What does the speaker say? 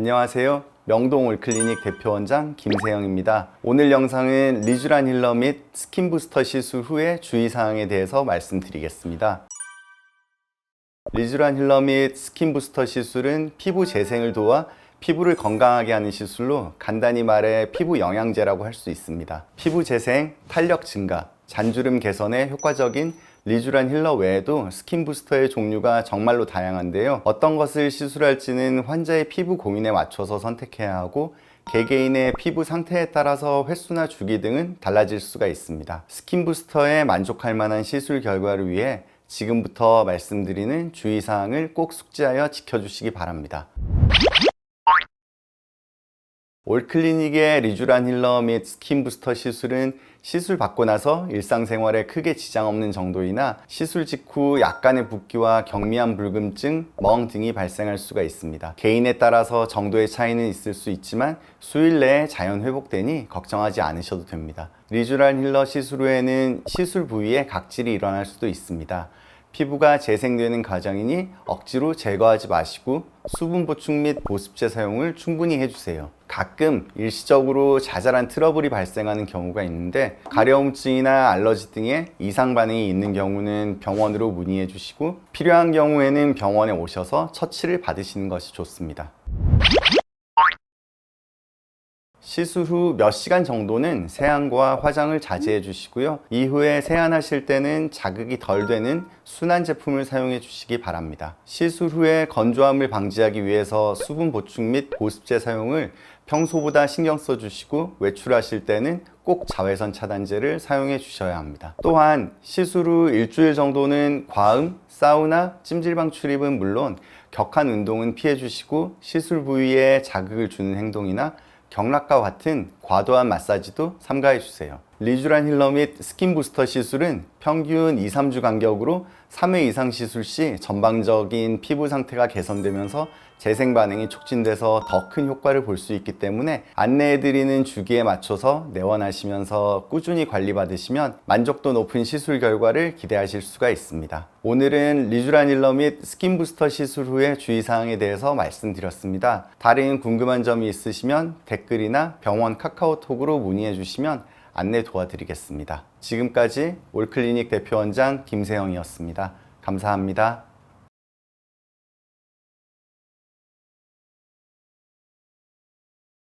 안녕하세요. 명동 올클리닉 대표원장 김세영입니다. 오늘 영상은 리쥬란 힐러 및 스킨 부스터 시술 후의 주의사항에 대해서 말씀드리겠습니다. 리쥬란 힐러 및 스킨 부스터 시술은 피부 재생을 도와 피부를 건강하게 하는 시술로 간단히 말해 피부 영양제라고 할 수 있습니다. 피부 재생, 탄력 증가, 잔주름 개선에 효과적인 리쥬란 힐러 외에도 스킨 부스터의 종류가 정말로 다양한데요. 어떤 것을 시술할지는 환자의 피부 고민에 맞춰서 선택해야 하고 개개인의 피부 상태에 따라서 횟수나 주기 등은 달라질 수가 있습니다. 스킨 부스터에 만족할 만한 시술 결과를 위해 지금부터 말씀드리는 주의사항을 꼭 숙지하여 지켜주시기 바랍니다. 올클리닉의 리쥬란 힐러 및 스킨 부스터 시술은 시술 받고 나서 일상생활에 크게 지장 없는 정도이나 시술 직후 약간의 붓기와 경미한 붉음증, 멍 등이 발생할 수가 있습니다. 개인에 따라서 정도의 차이는 있을 수 있지만 수일 내에 자연 회복되니 걱정하지 않으셔도 됩니다. 리쥬란 힐러 시술 후에는 시술 부위에 각질이 일어날 수도 있습니다. 피부가 재생되는 과정이니 억지로 제거하지 마시고 수분 보충 및 보습제 사용을 충분히 해주세요. 가끔 일시적으로 자잘한 트러블이 발생하는 경우가 있는데 가려움증이나 알러지 등의 이상 반응이 있는 경우는 병원으로 문의해 주시고 필요한 경우에는 병원에 오셔서 처치를 받으시는 것이 좋습니다. 시술 후 몇 시간 정도는 세안과 화장을 자제해 주시고요. 이후에 세안하실 때는 자극이 덜 되는 순한 제품을 사용해 주시기 바랍니다. 시술 후에 건조함을 방지하기 위해서 수분 보충 및 보습제 사용을 평소보다 신경 써 주시고 외출하실 때는 꼭 자외선 차단제를 사용해 주셔야 합니다. 또한 시술 후 일주일 정도는 과음, 사우나, 찜질방 출입은 물론 격한 운동은 피해 주시고 시술 부위에 자극을 주는 행동이나 경락과 같은 과도한 마사지도 삼가해 주세요. 리쥬란 힐러 및 스킨 부스터 시술은 평균 2, 3주 간격으로 3회 이상 시술 시 전방적인 피부 상태가 개선되면서 재생 반응이 촉진돼서 더 큰 효과를 볼 수 있기 때문에 안내해드리는 주기에 맞춰서 내원하시면서 꾸준히 관리받으시면 만족도 높은 시술 결과를 기대하실 수가 있습니다. 오늘은 리쥬란 힐러 및 스킨 부스터 시술 후의 주의사항에 대해서 말씀드렸습니다. 다른 궁금한 점이 있으시면 댓글이나 병원 카카오톡으로 문의해 주시면 안내 도와드리겠습니다. 지금까지 올클리닉 대표원장 김세영이었습니다. 감사합니다.